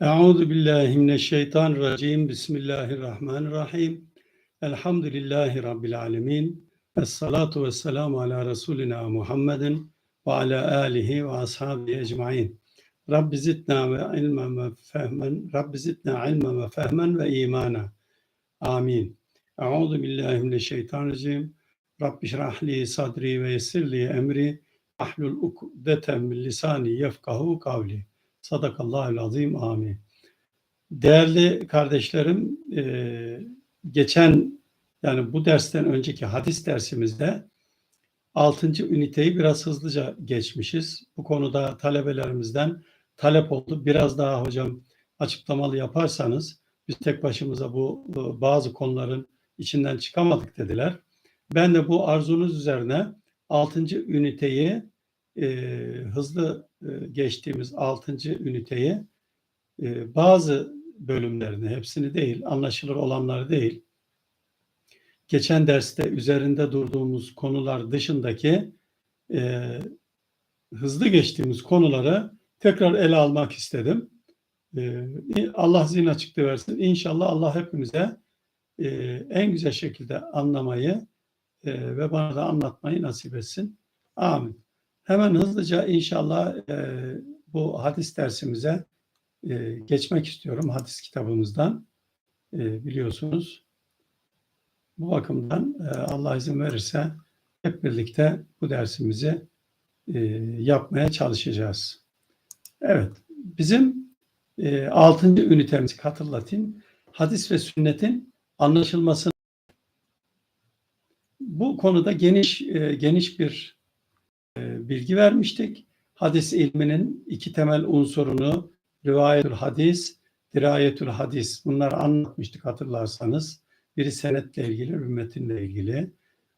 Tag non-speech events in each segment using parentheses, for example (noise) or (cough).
Euzu billahi mineşşeytanirracim. Bismillahirrahmanirrahim. Elhamdülillahi rabbil alamin. Essalatu vesselamu ala resulina Muhammedin ve ala alihi ve ashabihi ecmaîn. Rabbi zidna ve ilmen ve fehmen. Rabbi zidna ilmen ve fehmen ve imana. Amin. Euzu billahi mineşşeytanirracim. Rabbi şrah li sadri ve yessir li emri. Ahlul ukdeten min lisani yefkahu kavli. Sadakallahul azim. Amin. Değerli kardeşlerim, e, geçen yani bu dersten önceki hadis dersimizde 6. üniteyi biraz hızlıca geçmişiz. Bu konuda talebelerimizden talep oldu. Biraz daha hocam açıklamalı yaparsanız biz tek başımıza bu e, bazı konuların içinden çıkamadık dediler. Ben de bu arzunuz üzerine 6. üniteyi e, hızlı e, geçtiğimiz 6. üniteyi e, bazı bölümlerini, hepsini değil, anlaşılır olanları değil, geçen derste üzerinde durduğumuz konular dışındaki e, hızlı geçtiğimiz konuları tekrar ele almak istedim. E, Allah zihin açıklığı versin. İnşallah Allah hepimize e, en güzel şekilde anlamayı e, ve bana da anlatmayı nasip etsin. Amin. Hemen hızlıca inşallah e, bu hadis dersimize e, geçmek istiyorum hadis kitabımızdan e, biliyorsunuz. Bu bakımdan e, Allah izin verirse hep birlikte bu dersimizi e, yapmaya çalışacağız. Evet, bizim e, 6. ünitemizi hatırlatayım. Hadis ve sünnetin anlaşılması. Bu konuda geniş e, geniş bir bilgi vermiştik. Hadis ilminin iki temel unsurunu rivayetül hadis, dirayetül hadis bunları anlatmıştık hatırlarsanız. Biri senetle ilgili, ümmetinle ilgili.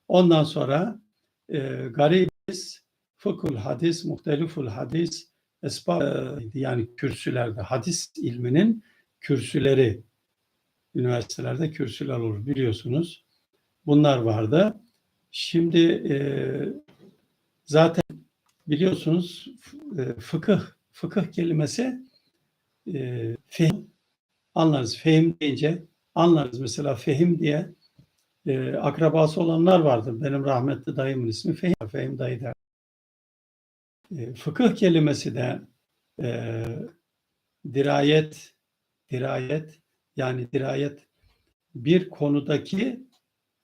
Ondan sonra e, garibis, fıkhul hadis, muhteliful hadis, esbab e, yani kürsülerde hadis ilminin kürsüleri üniversitelerde kürsüler olur biliyorsunuz. Bunlar vardı. Şimdi e, zaten biliyorsunuz e, fıkıh fıkıh kelimesi e, fehim anlarız. Fehim deyince anlarız. Mesela fehim diye e, akrabası olanlar vardır. Benim rahmetli dayımın ismi Fehim. Fehim dayı der. E, fıkıh kelimesi de e, dirayet dirayet yani dirayet bir konudaki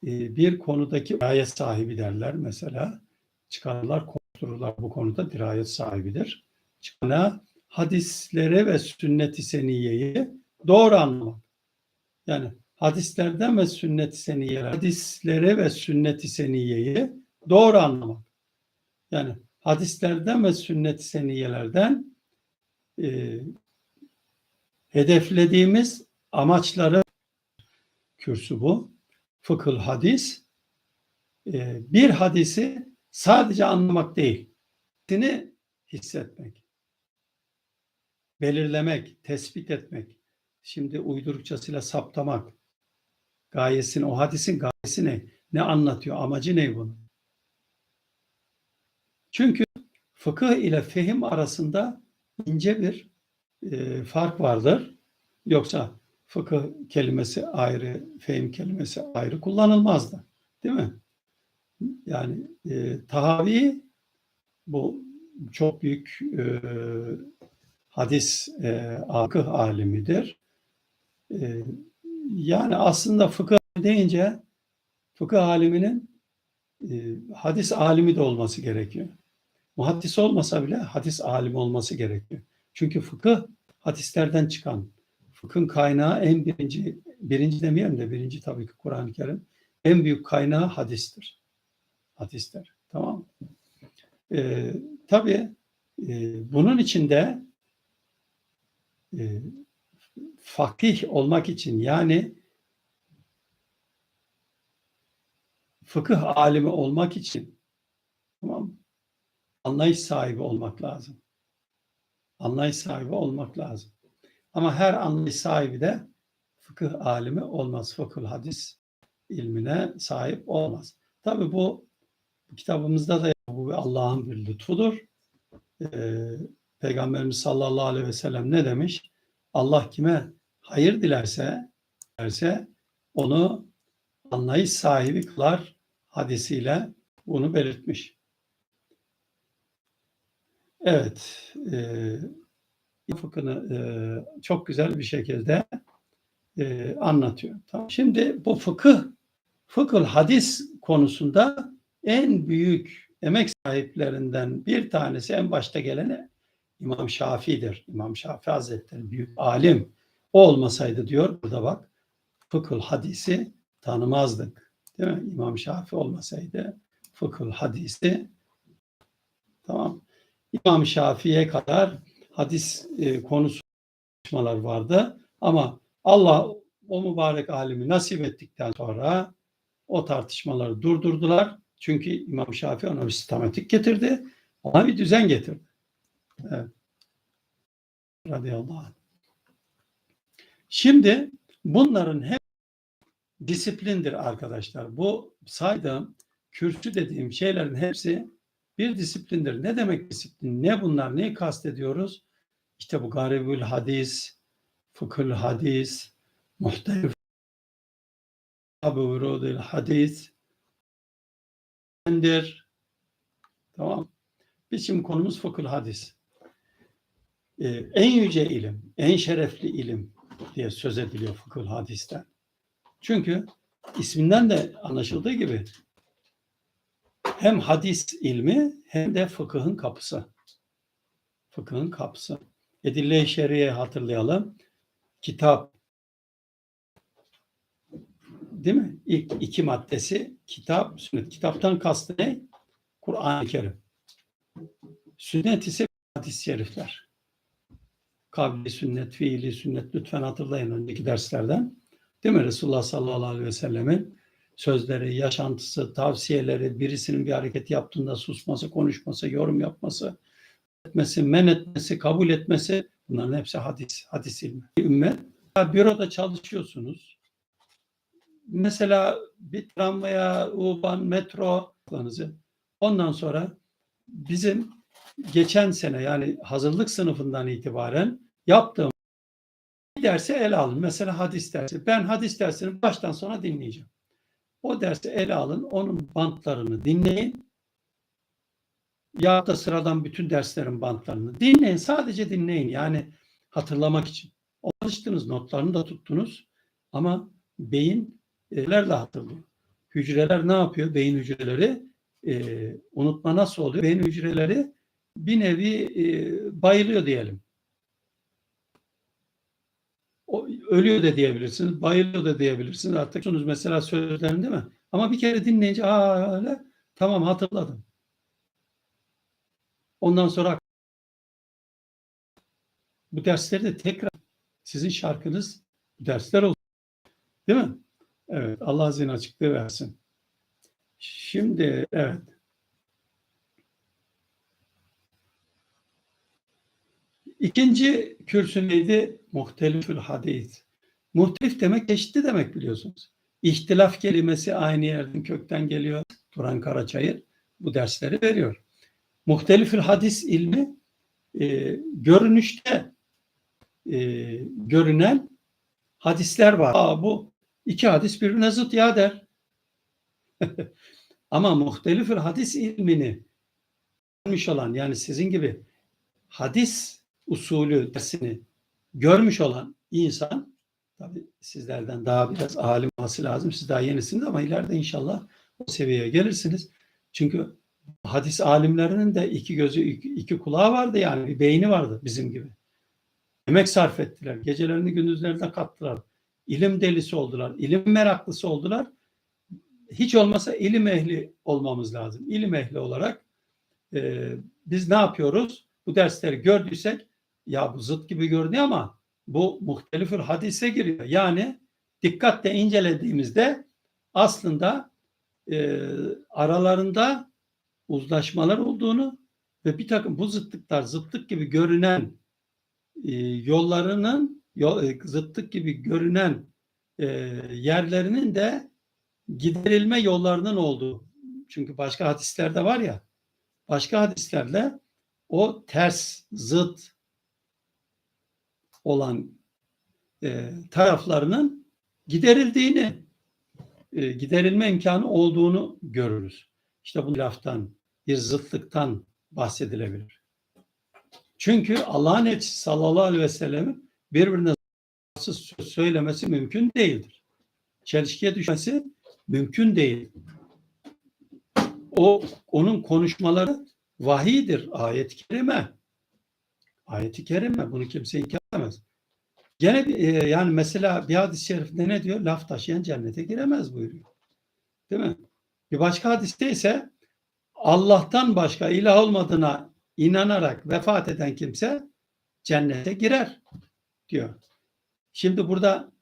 e, bir konudaki dirayet sahibi derler mesela. Çıkarlar, konuştururlar bu konuda dirayet sahibidir. Çıkana hadislere ve sünnet-i seniyeyi doğru anlamak. Yani hadislerden ve sünnet-i seniyeler, hadislere ve sünnet-i seniyeyi doğru anlamak. Yani hadislerden ve sünnet-i seniyelerden e, hedeflediğimiz amaçları kürsü bu. Fıkıh hadis. E, bir hadisi sadece anlamak değil, seni hissetmek belirlemek, tespit etmek, şimdi uydurukçasıyla saptamak, gayesini, o hadisin gayesi ne? Ne anlatıyor? Amacı ne bunun? Çünkü fıkıh ile fehim arasında ince bir e, fark vardır. Yoksa fıkıh kelimesi ayrı, fehim kelimesi ayrı kullanılmazdı. Değil mi? Yani e, tahavi bu çok büyük e, hadis e, akıh alimidir. E, yani aslında fıkıh deyince fıkıh aliminin e, hadis alimi de olması gerekiyor. Muhaddis olmasa bile hadis alimi olması gerekiyor. Çünkü fıkıh hadislerden çıkan, fıkhın kaynağı en birinci, birinci demeyelim de birinci tabii ki Kur'an-ı Kerim, en büyük kaynağı hadistir. Hadisler. Tamam Ee, tabii e, bunun içinde e, fakih olmak için yani fıkıh alimi olmak için tamam anlayış sahibi olmak lazım. Anlayış sahibi olmak lazım. Ama her anlayış sahibi de fıkıh alimi olmaz. Fıkıh hadis ilmine sahip olmaz. Tabi bu kitabımızda da bu Allah'ın bir lütfudur. Ee, Peygamberimiz sallallahu aleyhi ve sellem ne demiş? Allah kime hayır dilerse, dilerse onu anlayış sahibi kılar hadisiyle bunu belirtmiş. Evet, e, fıkhını e, çok güzel bir şekilde e, anlatıyor. Tamam. Şimdi bu fıkıh, fıkıh hadis konusunda en büyük emek sahiplerinden bir tanesi en başta gelene İmam Şafii'dir. İmam Şafii Hazretleri büyük alim. O olmasaydı diyor burada bak fıkıh hadisi tanımazdık. Değil mi? İmam Şafii olmasaydı fıkıh hadisi tamam. İmam Şafii'ye kadar hadis e, konusu vardı ama Allah o mübarek alimi nasip ettikten sonra o tartışmaları durdurdular. Çünkü İmam Şafii ona bir sistematik getirdi. Ona bir düzen getirdi. Evet. Radıyallahu anh. Şimdi bunların hep disiplindir arkadaşlar. Bu saydığım kürsü dediğim şeylerin hepsi bir disiplindir. Ne demek disiplin? Ne bunlar? Neyi kastediyoruz? İşte bu garibül hadis, fıkıh hadis, muhtelif Abu Hadis Tamam. Biz şimdi konumuz fıkıh hadis. Ee, en yüce ilim, en şerefli ilim diye söz ediliyor fıkıh hadisten. Çünkü isminden de anlaşıldığı gibi hem hadis ilmi hem de fıkıhın kapısı. Fıkıhın kapısı. Edille-i Şeriye hatırlayalım. Kitap değil mi? İlk iki maddesi kitap, sünnet. Kitaptan kastı ne? Kur'an-ı Kerim. Sünnet ise hadis-i şerifler. Kavli sünnet, fiili sünnet lütfen hatırlayın önceki derslerden. Değil mi? Resulullah sallallahu aleyhi ve sellemin sözleri, yaşantısı, tavsiyeleri, birisinin bir hareket yaptığında susması, konuşması, yorum yapması, etmesi, men etmesi, kabul etmesi bunların hepsi hadis, hadis ilmi. Ümmet, büroda çalışıyorsunuz. Mesela bir tramvaya, U-Bahn, metro ondan sonra bizim geçen sene yani hazırlık sınıfından itibaren yaptığım dersi ele alın. Mesela hadis dersi. Ben hadis dersini baştan sona dinleyeceğim. O dersi ele alın. Onun bantlarını dinleyin. Ya da sıradan bütün derslerin bantlarını dinleyin. Sadece dinleyin. Yani hatırlamak için. Alıştınız, notlarını da tuttunuz. Ama beyin nelerle hatırlıyor. Hücreler ne yapıyor? Beyin hücreleri e, unutma nasıl oluyor? Beyin hücreleri bir nevi e, bayılıyor diyelim. O, ölüyor da diyebilirsiniz, bayılıyor da diyebilirsiniz. Artık şunuz mesela sözlerini değil mi? Ama bir kere dinleyince aa öyle tamam hatırladım. Ondan sonra bu dersleri de tekrar sizin şarkınız dersler olsun. Değil mi? Evet. Allah zihin açıklığı versin. Şimdi evet. İkinci kürsü neydi? Muhtelifül hadis. Muhtelif demek eşitli demek biliyorsunuz. İhtilaf kelimesi aynı yerden kökten geliyor. Turan Karaçayır bu dersleri veriyor. Muhtelifül hadis ilmi e, görünüşte e, görünen hadisler var. Aa, bu iki hadis birbirine zıt ya der. (laughs) Ama muhtelifül hadis ilmini görmüş olan yani sizin gibi hadis usulü dersini görmüş olan insan tabi sizlerden daha biraz alim olması lazım. Siz daha yenisiniz ama ileride inşallah o seviyeye gelirsiniz. Çünkü hadis alimlerinin de iki gözü, iki, kulağı vardı yani bir beyni vardı bizim gibi. Emek sarf ettiler. Gecelerini gündüzlerine kattılar. İlim delisi oldular. ilim meraklısı oldular. Hiç olmasa ilim ehli olmamız lazım. İlim ehli olarak e, biz ne yapıyoruz? Bu dersleri gördüysek ya bu zıt gibi görünüyor ama bu muhtelifül hadise giriyor. Yani dikkatle incelediğimizde aslında e, aralarında uzlaşmalar olduğunu ve bir takım bu zıtlıklar zıtlık gibi görünen e, yollarının e, zıtlık gibi görünen e, yerlerinin de giderilme yollarının olduğu. Çünkü başka hadislerde var ya başka hadislerle o ters, zıt olan e, taraflarının giderildiğini, e, giderilme imkanı olduğunu görürüz. İşte bu laftan, bir zıtlıktan bahsedilebilir. Çünkü Allah'ın elçisi sallallahu aleyhi ve sellem'in birbirine söz söylemesi mümkün değildir. Çelişkiye düşmesi mümkün değil. O onun konuşmaları vahidir, ayet-i kerime. Ayet-i kerime bunu kimse inkar edemez. Gene e, yani mesela bir hadis-i şerifte ne diyor? Laf taşıyan cennete giremez buyuruyor. Değil mi? Bir başka hadiste ise Allah'tan başka ilah olmadığına inanarak vefat eden kimse cennete girer diyor. Şimdi burada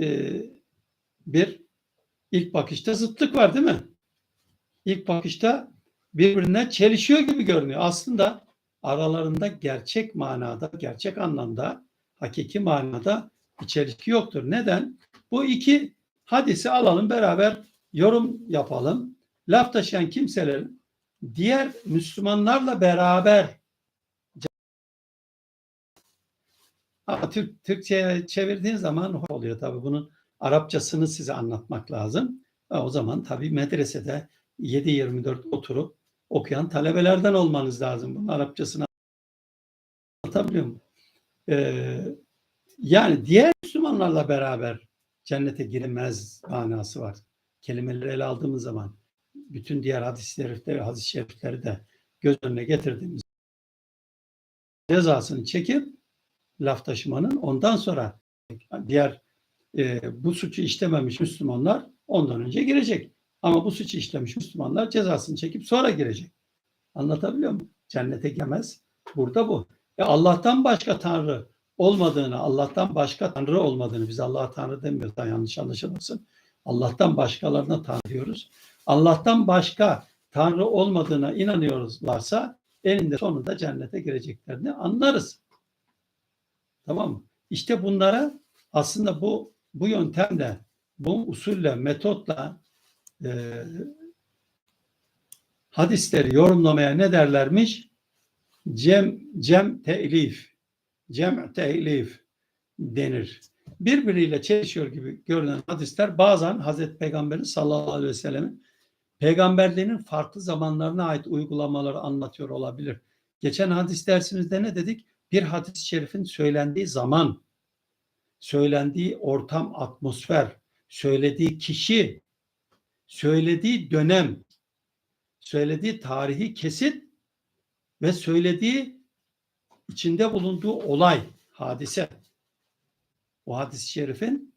e, bir ilk bakışta zıtlık var değil mi? İlk bakışta birbirine çelişiyor gibi görünüyor. Aslında aralarında gerçek manada, gerçek anlamda, hakiki manada bir çelişki yoktur. Neden? Bu iki hadisi alalım beraber yorum yapalım. Laf taşıyan kimselerin diğer Müslümanlarla beraber Ama Türk, Türkçe'ye çevirdiğin zaman oluyor tabii. Bunun Arapçasını size anlatmak lazım. O zaman tabii medresede 7-24 oturup okuyan talebelerden olmanız lazım. Bunun Arapçasını anlatabiliyor muyum? Ee, yani diğer Müslümanlarla beraber cennete girilmez manası var. Kelimeleri ele aldığımız zaman bütün diğer hadisleri, hadis-i şerifleri de göz önüne getirdiğimiz cezasını çekip laf taşımanın ondan sonra diğer e, bu suçu işlememiş Müslümanlar ondan önce girecek. Ama bu suçu işlemiş Müslümanlar cezasını çekip sonra girecek. Anlatabiliyor muyum? Cennete giremez. Burada bu. E Allah'tan başka Tanrı olmadığını, Allah'tan başka Tanrı olmadığını, biz Allah'a Tanrı demiyoruz, daha yanlış anlaşılmasın. Allah'tan başkalarına Tanrı diyoruz. Allah'tan başka Tanrı olmadığına inanıyorlarsa eninde sonunda cennete gireceklerini anlarız. Tamam mı? İşte bunlara aslında bu bu yöntemle, bu usulle, metotla e, hadisleri yorumlamaya ne derlermiş? Cem, cem telif, cem telif denir. Birbiriyle çelişiyor gibi görünen hadisler bazen Hazreti Peygamber'in sallallahu aleyhi ve sellemin peygamberliğinin farklı zamanlarına ait uygulamaları anlatıyor olabilir. Geçen hadis dersimizde ne dedik? Bir hadis-i şerifin söylendiği zaman, söylendiği ortam, atmosfer, söylediği kişi, söylediği dönem, söylediği tarihi kesit ve söylediği içinde bulunduğu olay, hadise. O hadis-i şerifin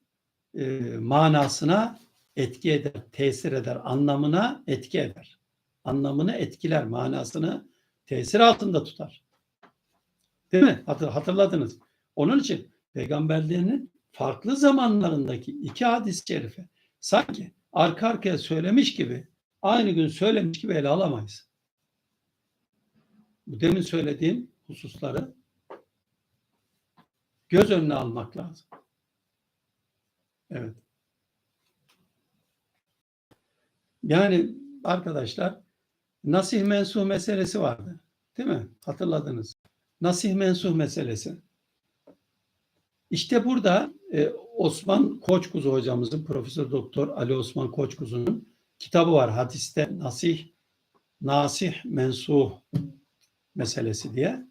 e, manasına etki eder, tesir eder, anlamına etki eder. Anlamını etkiler, manasını tesir altında tutar. Değil mi? Hatırladınız. Onun için peygamberliğinin farklı zamanlarındaki iki hadis-i şerife sanki arka arkaya söylemiş gibi aynı gün söylemiş gibi ele alamayız. Bu demin söylediğim hususları göz önüne almak lazım. Evet. Yani arkadaşlar nasih mensuh meselesi vardı. Değil mi? Hatırladınız. Nasih mensuh meselesi. İşte burada e, Osman Koçkuzu hocamızın, Profesör Doktor Ali Osman Koçkuzu'nun kitabı var. Hadiste nasih, nasih mensuh meselesi diye.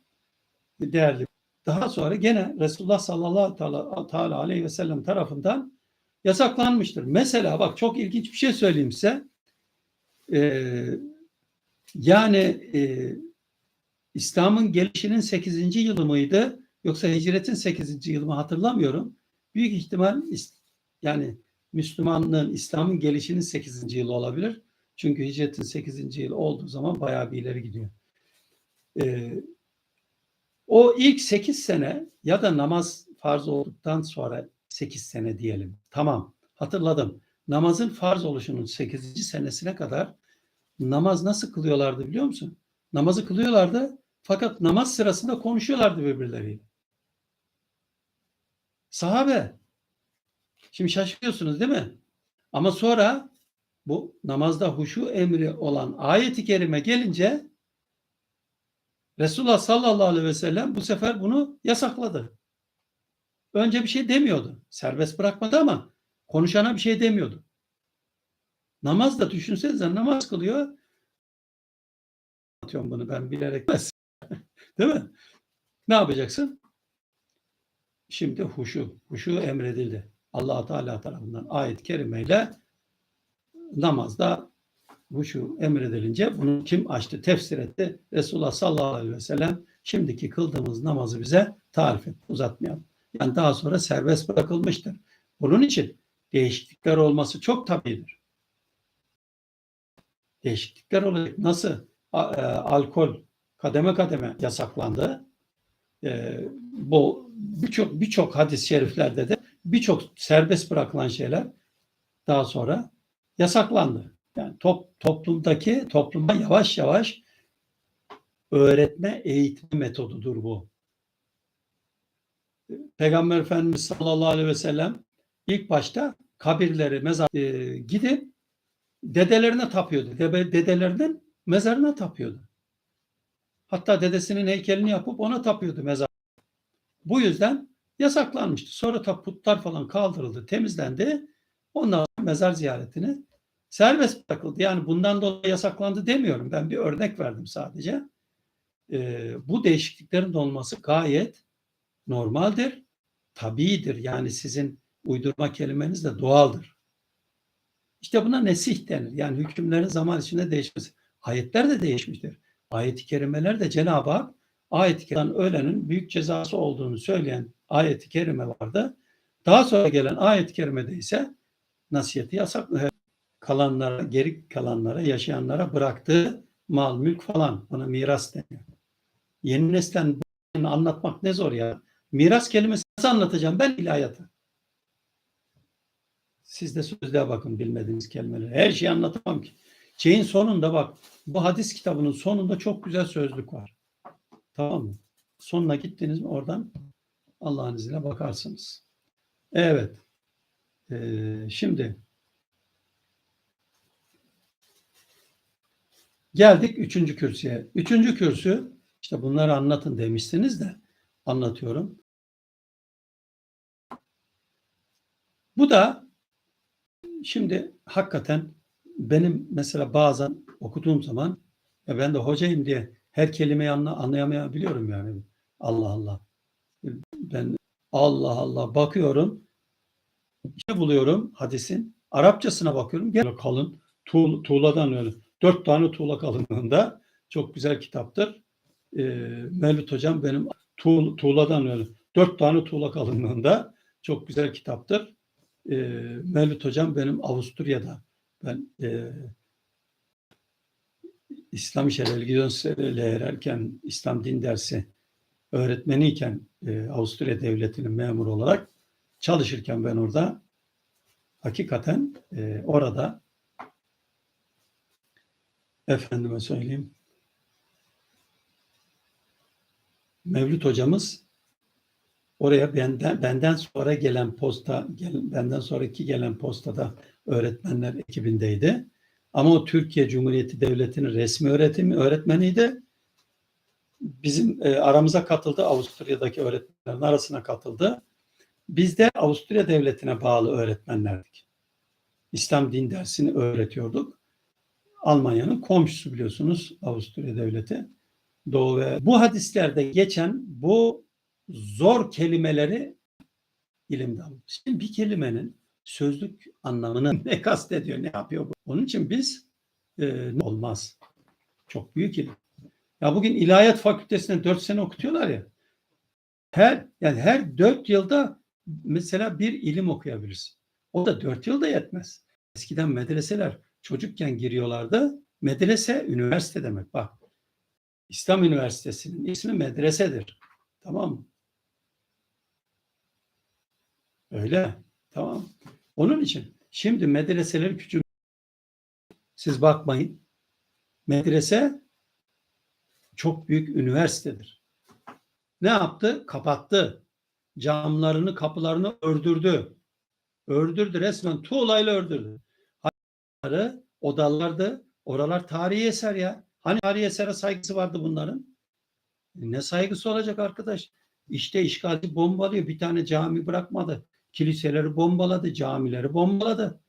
Değerli. Daha sonra gene Resulullah sallallahu teala aleyhi ve sellem tarafından yasaklanmıştır. Mesela bak çok ilginç bir şey söyleyeyim size. Ee, yani e, İslam'ın gelişinin 8. yılı mıydı? Yoksa hicretin 8. yılı mı hatırlamıyorum. Büyük ihtimal yani Müslümanlığın, İslam'ın gelişinin 8. yılı olabilir. Çünkü hicretin 8. yılı olduğu zaman bayağı bir ileri gidiyor. Ee, o ilk 8 sene ya da namaz farz olduktan sonra 8 sene diyelim. Tamam hatırladım. Namazın farz oluşunun 8. senesine kadar namaz nasıl kılıyorlardı biliyor musun? Namazı kılıyorlardı fakat namaz sırasında konuşuyorlardı birbirleriyle. Sahabe. Şimdi şaşırıyorsunuz değil mi? Ama sonra bu namazda huşu emri olan ayeti kerime gelince Resulullah sallallahu aleyhi ve sellem bu sefer bunu yasakladı. önce bir şey demiyordu. Serbest bırakmadı ama konuşana bir şey demiyordu. Namaz da düşünsenize namaz kılıyor. Atıyorum bunu ben bilerek. Değil mi? Ne yapacaksın? Şimdi huşu. Huşu emredildi. allah Teala tarafından ayet-i kerimeyle namazda huşu emredilince bunu kim açtı, tefsir etti? Resulullah sallallahu aleyhi ve sellem şimdiki kıldığımız namazı bize tarif etti. Uzatmayalım. Yani daha sonra serbest bırakılmıştır. Bunun için değişiklikler olması çok tabidir. Değişiklikler olacak. Nasıl a, e, alkol kademe kademe yasaklandı? E, bu birçok birçok hadis-i şeriflerde de birçok serbest bırakılan şeyler daha sonra yasaklandı. Yani top, toplumdaki topluma yavaş yavaş öğretme eğitme metodudur bu. Peygamber Efendimiz sallallahu aleyhi ve sellem ilk başta kabirleri mezar e, gidip dedelerine tapıyordu. Dede, dedelerinin mezarına tapıyordu. Hatta dedesinin heykelini yapıp ona tapıyordu mezar. Bu yüzden yasaklanmıştı. Sonra da putlar falan kaldırıldı, temizlendi. Ondan sonra mezar ziyaretini serbest bırakıldı. Yani bundan dolayı yasaklandı demiyorum. Ben bir örnek verdim sadece. Ee, bu değişikliklerin olması gayet normaldir, tabidir. Yani sizin uydurma kelimeniz de doğaldır. İşte buna nesih denir. Yani hükümlerin zaman içinde değişmesi. Ayetler de değişmiştir. Ayet-i kerimeler de Cenab-ı Hak ayet-i kerimeden ölenin büyük cezası olduğunu söyleyen ayet-i kerime vardı. Daha sonra gelen ayet-i kerimede ise nasihati yasak kalanlara, geri kalanlara, yaşayanlara bıraktığı mal, mülk falan buna miras deniyor. Yeni nesilden anlatmak ne zor ya. Miras kelimesi nasıl anlatacağım ben ilahiyatı? Siz de sözlüğe bakın bilmediğiniz kelimeleri. Her şeyi anlatamam ki. Şeyin sonunda bak bu hadis kitabının sonunda çok güzel sözlük var. Tamam mı? Sonuna gittiniz mi oradan Allah'ın izniyle bakarsınız. Evet. Ee, şimdi geldik üçüncü kürsüye. Üçüncü kürsü işte bunları anlatın demişsiniz de anlatıyorum. Bu da şimdi hakikaten benim mesela bazen okuduğum zaman ya ben de hocayım diye her kelimeyi anla, anlayamayabiliyorum yani. Allah Allah. Ben Allah Allah bakıyorum. İşte buluyorum hadisin. Arapçasına bakıyorum. Gel kalın. Tuğ, tuğladan öyle. Dört tane tuğla kalınlığında. Çok güzel kitaptır. Ee, Mevlüt Hocam benim tuğ, tuğladan öyle. Dört tane tuğla kalınlığında. Çok güzel kitaptır. Ee, Mevlüt Hocam benim Avusturya'da. Ben e, İslam İşe Religion ererken İslam Din Dersi öğretmeniyken e, Avusturya Devleti'nin memur olarak çalışırken ben orada hakikaten e, orada efendime söyleyeyim Mevlüt hocamız oraya benden benden sonra gelen posta gel, benden sonraki gelen postada öğretmenler ekibindeydi. Ama o Türkiye Cumhuriyeti Devleti'nin resmi öğretimi öğretmeniydi. Bizim e, aramıza katıldı. Avusturya'daki öğretmenlerin arasına katıldı. Biz de Avusturya Devleti'ne bağlı öğretmenlerdik. İslam din dersini öğretiyorduk. Almanya'nın komşusu biliyorsunuz Avusturya Devleti. Doğu ve bu hadislerde geçen bu zor kelimeleri ilimde alın. Şimdi bir kelimenin sözlük anlamını (laughs) ne kastediyor, ne yapıyor bu? Onun için biz e, olmaz. Çok büyük ilim. Ya bugün ilahiyat fakültesinde dört sene okutuyorlar ya. Her yani her dört yılda mesela bir ilim okuyabilirsin. O da dört yılda yetmez. Eskiden medreseler çocukken giriyorlardı. Medrese üniversite demek bak. İslam Üniversitesi'nin ismi medresedir. Tamam mı? Öyle. Tamam. Onun için şimdi medreseler küçük. Siz bakmayın. Medrese çok büyük üniversitedir. Ne yaptı? Kapattı. Camlarını, kapılarını ördürdü. Ördürdü resmen tuğlayla ördürdü. Odaları, odalardı. Oralar tarihi eser ya. Hani tarihi esere saygısı vardı bunların? Ne saygısı olacak arkadaş? İşte işgalci bombalıyor. Bir tane cami bırakmadı. Kiliseleri bombaladı, camileri bombaladı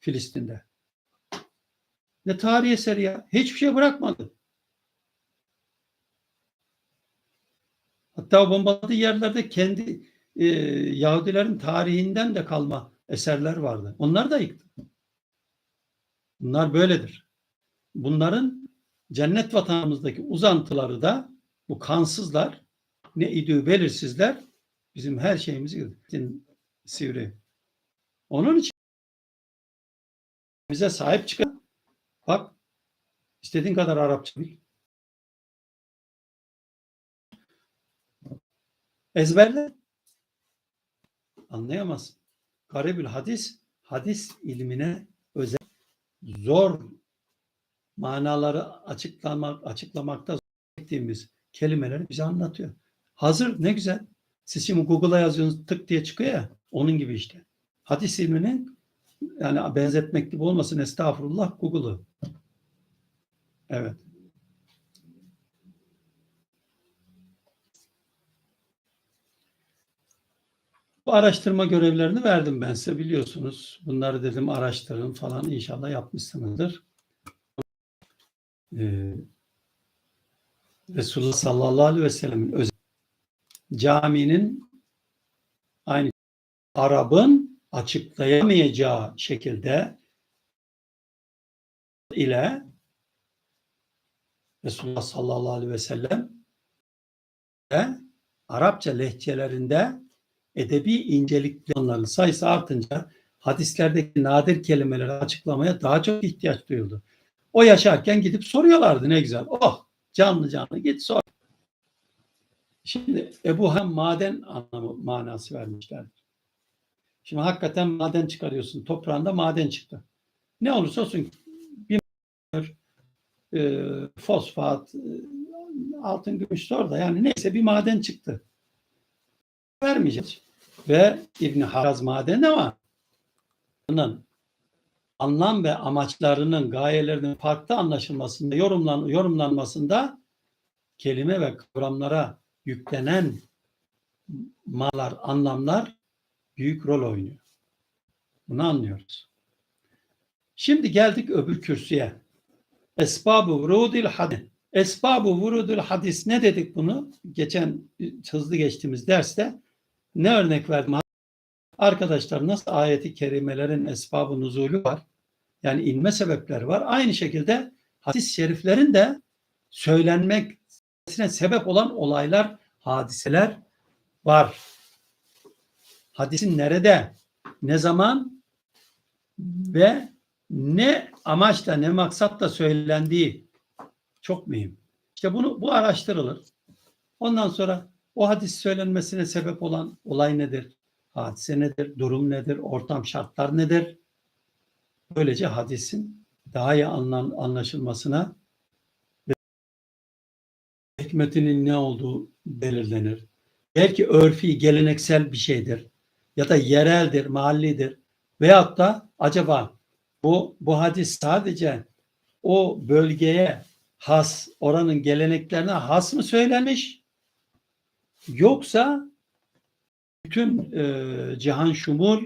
Filistin'de. Ne tarih eseri ya. Hiçbir şey bırakmadı. Hatta bombaladığı yerlerde kendi e, Yahudilerin tarihinden de kalma eserler vardı. Onlar da yıktı. Bunlar böyledir. Bunların cennet vatanımızdaki uzantıları da bu kansızlar ne idüğü belirsizler bizim her şeyimizi sivri. Onun için bize sahip çıkan bak istediğin kadar Arapça bil. Ezberle. Anlayamazsın. Garibül hadis, hadis ilmine özel zor manaları açıklamak, açıklamakta ettiğimiz kelimeleri bize anlatıyor. Hazır ne güzel. Siz şimdi Google'a yazıyorsunuz tık diye çıkıyor ya. Onun gibi işte. Hadis ilminin yani benzetmek gibi olmasın estağfurullah Google'ı. Evet. Bu araştırma görevlerini verdim ben size biliyorsunuz. Bunları dedim araştırın falan inşallah yapmışsınızdır. Ee, Resulullah sallallahu aleyhi ve sellem'in özel caminin aynı Arap'ın açıklayamayacağı şekilde ile Resulullah sallallahu aleyhi ve sellem de Arapça lehçelerinde edebi inceliklerin sayısı artınca hadislerdeki nadir kelimeleri açıklamaya daha çok ihtiyaç duyuldu. O yaşarken gidip soruyorlardı ne güzel. Oh canlı canlı git sor. Şimdi Ebu Hem maden anlamı manası vermişlerdir. Şimdi hakikaten maden çıkarıyorsun. Toprağında maden çıktı. Ne olursa olsun bir e, fosfat, e, altın, gümüş sor da yani neyse bir maden çıktı. Vermeyeceğiz. Ve İbn Haraz maden ama bunun anlam ve amaçlarının, gayelerinin farklı anlaşılmasında, yorumlan, yorumlanmasında kelime ve kavramlara yüklenen malar, anlamlar büyük rol oynuyor. Bunu anlıyoruz. Şimdi geldik öbür kürsüye. Esbab-ı vurudil hadis. Esbab-ı vurudil hadis ne dedik bunu? Geçen hızlı geçtiğimiz derste ne örnek verdim? Arkadaşlar nasıl ayeti kerimelerin esbab-ı nuzulü var? Yani inme sebepleri var. Aynı şekilde hadis-i şeriflerin de söylenmesine sebep olan olaylar, hadiseler var. Hadisin nerede, ne zaman ve ne amaçla, ne maksatla söylendiği çok mühim. İşte bunu bu araştırılır. Ondan sonra o hadis söylenmesine sebep olan olay nedir? Hadise nedir? Durum nedir? Ortam şartlar nedir? Böylece hadisin daha iyi anlaşılmasına ve hikmetinin ne olduğu belirlenir. Belki örfi, geleneksel bir şeydir ya da yereldir, mahallidir veyahut da acaba bu, bu hadis sadece o bölgeye has, oranın geleneklerine has mı söylenmiş Yoksa bütün e, cihan şumur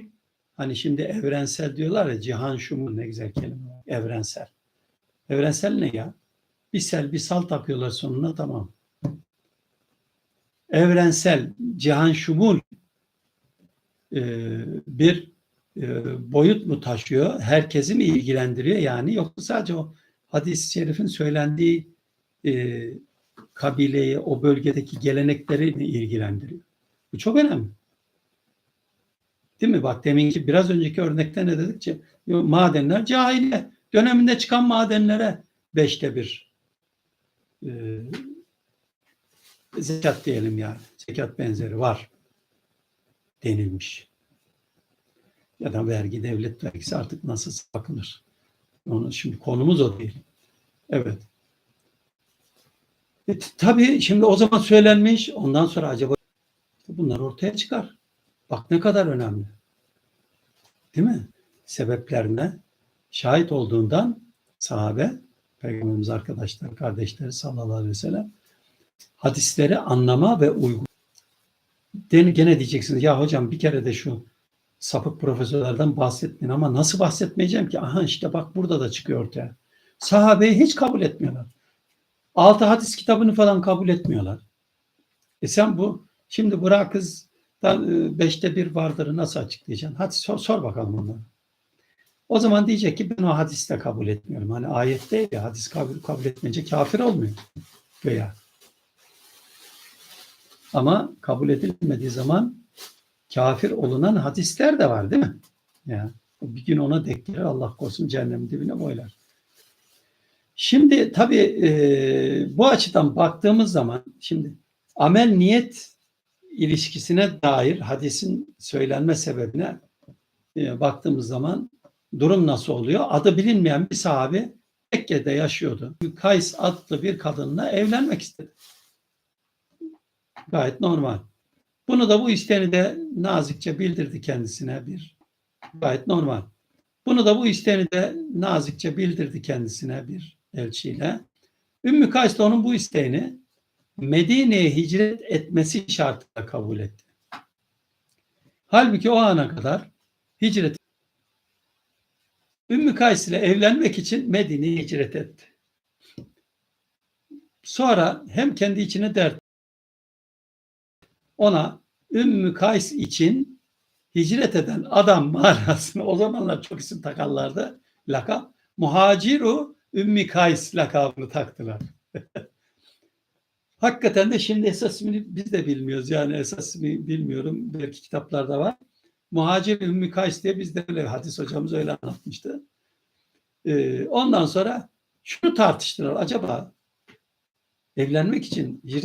hani şimdi evrensel diyorlar ya cihan şumur ne güzel kelime evrensel. Evrensel ne ya? Bir sel bir sal takıyorlar sonuna tamam. Evrensel cihan şumul e, bir e, boyut mu taşıyor? Herkesi mi ilgilendiriyor yani? Yoksa sadece o hadis-i şerifin söylendiği e, kabileyi, o bölgedeki gelenekleri ilgilendiriyor. Bu çok önemli. Değil mi? Bak deminki biraz önceki örnekte ne dedikçe madenler cahiliye döneminde çıkan madenlere beşte bir e, zekat diyelim yani. Zekat benzeri var denilmiş. Ya da vergi, devlet vergisi artık nasıl bakılır. Onun şimdi konumuz o değil. Evet. E, tabii şimdi o zaman söylenmiş, ondan sonra acaba bunlar ortaya çıkar. Bak ne kadar önemli. Değil mi? Sebeplerine şahit olduğundan sahabe, Peygamberimiz arkadaşlar, kardeşleri sallallahu aleyhi ve sellem hadisleri anlama ve uygu den- gene diyeceksiniz ya hocam bir kere de şu sapık profesörlerden bahsetmeyin ama nasıl bahsetmeyeceğim ki? Aha işte bak burada da çıkıyor ortaya. Sahabeyi hiç kabul etmiyorlar. Altı hadis kitabını falan kabul etmiyorlar. E sen bu şimdi Burak kızdan e, beşte bir vardırı nasıl açıklayacaksın? Hadi sor, sor bakalım onları. O zaman diyecek ki ben o hadisi kabul etmiyorum. Hani ayet değil ya hadis kabul, kabul etmeyince kafir olmuyor. Göya. Ama kabul edilmediği zaman kafir olunan hadisler de var değil mi? Ya bir gün ona denk gelir Allah korusun cehennem dibine boylar. Şimdi tabii e, bu açıdan baktığımız zaman şimdi amel niyet ilişkisine dair hadisin söylenme sebebine e, baktığımız zaman durum nasıl oluyor? Adı bilinmeyen bir sahabe Mekke'de yaşıyordu. Kays adlı bir kadınla evlenmek istedi. Gayet normal. Bunu da bu isteğini de nazikçe bildirdi kendisine bir. Gayet normal. Bunu da bu isteğini de nazikçe bildirdi kendisine bir elçiyle. Ümmü Kays da onun bu isteğini Medine'ye hicret etmesi şartıyla kabul etti. Halbuki o ana kadar hicret Ümmü Kays ile evlenmek için Medine'ye hicret etti. Sonra hem kendi içine dert ona Ümmü Kays için hicret eden adam (laughs) manasını o zamanlar çok isim takarlardı. Lakap. Muhaciru Ümmü Kays lakabını taktılar. (laughs) Hakikaten de şimdi esas ismini biz de bilmiyoruz. Yani esas ismi bilmiyorum. Belki kitaplarda var. Muhacir Ümmü Kays diye bizde öyle hadis hocamız öyle anlatmıştı. Ee, ondan sonra şunu tartıştılar. Acaba evlenmek için hicret